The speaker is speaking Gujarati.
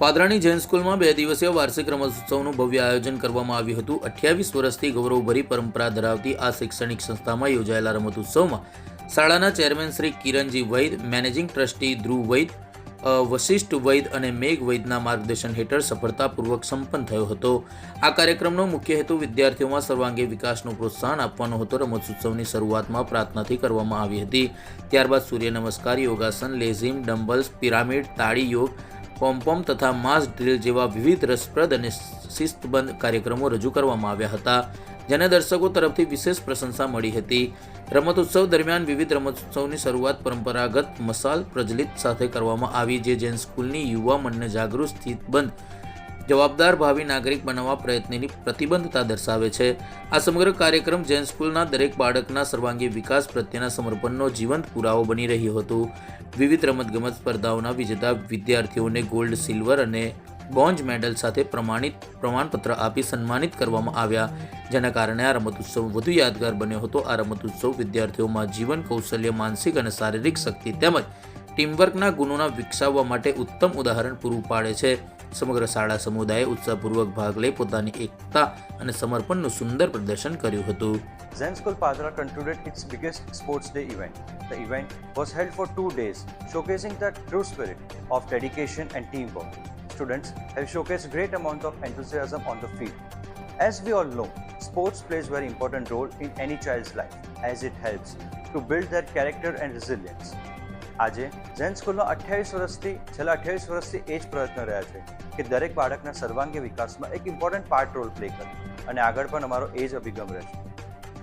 પાદરાની જૈન સ્કૂલમાં બે દિવસીય વાર્ષિક રમતોત્સવનું ભવ્ય આયોજન કરવામાં આવ્યું હતું. અઠ્યાવીસ વર્ષથી ગૌરવભરી પરંપરા ધરાવતી આ શૈક્ષણિક સંસ્થામાં યોજાયેલા રમતોત્સવમાં શાળાના ચેરમેન શ્રી કિરણજી વૈદ, મેનેજિંગ ટ્રસ્ટી ધ્રુવ વૈદ વશિષ્ઠ વૈદ અને મેઘ વૈદના માર્ગદર્શન હેઠળ સફળતાપૂર્વક સંપન્ન થયો હતો. આ કાર્યક્રમનો મુખ્ય હેતુ વિદ્યાર્થીઓમાં સર્વાંગી વિકાસનું પ્રોત્સાહન આપવાનો હતો. રમતોત્સવની શરૂઆતમાં પ્રાર્થનાથી કરવામાં આવી હતી. ત્યારબાદ સૂર્ય નમસ્કાર, યોગાસન, લેઝિમ, ડમ્બલ્સ, પિરામિડ, તાળી યોગ પોમપોમ તથા માસ ડ્રીલ જેવા વિવિધ રસપ્રદ અને શિસ્તબંધ કાર્યક્રમો રજૂ કરવામાં આવ્યા હતા, જેને દર્શકો તરફથી વિશેષ પ્રશંસા મળી હતી. રમતોત્સવ દરમિયાન વિવિધ રમતોત્સવની શરૂઆત પરંપરાગત મસાલ પ્રજલિત સાથે કરવામાં આવી, જે જૈન સ્કૂલની યુવા મનને જાગૃત સ્થિતબંધ જવાબદાર, ભાવિ નાગરિક બનાવવા પ્રયત્નની પ્રતિબદ્ધતા દર્શાવે છે. આ સમગ્ર કાર્યક્રમ જૈન સ્કૂલના દરેક બાળકના સર્વાંગી વિકાસ પ્રત્યેના સમર્પણનો જીવંત પુરાવો બની રહ્યો હતો. વિવિધ રમતગમત સ્પર્ધાઓના વિજેતા વિદ્યાર્થીઓને ગોલ્ડ સિલ્વર અને બોન્જ મેડલ સાથે પ્રમાણિત પ્રમાણપત્ર આપી સન્માનિત કરવામાં આવ્યા. જેના કારણે આ રમતોત્સવ વધુ યાદગાર બન્યો હતો. આ રમતોત્સવ વિદ્યાર્થીઓમાં જીવન, કૌશલ્ય, માનસિક અને શારીરિક શક્તિ તેમજ ટીમવર્કના ગુણોના વિકસાવવા માટે ઉત્તમ ઉદાહરણ પૂરું પાડે છે. સમગ્ર શાળા સમુદાયે ઉત્સાહપૂર્વક ભાગ લઈ પોતાની એકતા અને સમર્પણનું સુંદર પ્રદર્શન કર્યું હતું Zen School Padra concluded its biggest sports day event. The event was held for two days, showcasing the true spirit of dedication and teamwork. Students have showcased great amount of enthusiasm on the field. As we all know, sports plays very important role in any child's life as it helps to build their character and resilience. આજે જૈન સ્કૂલનો અઠ્યાવીસ વર્ષથી, છેલ્લા અઠ્યાવીસ વર્ષથી એ જ પ્રયત્ન રહ્યા છે કે દરેક બાળકના સર્વાંગી વિકાસમાં એક ઇમ્પોર્ટન્ટ પાર્ટ રોલ પ્લે કરે. અને આગળ પણ અમારો એ જ અભિગમ રહેશે.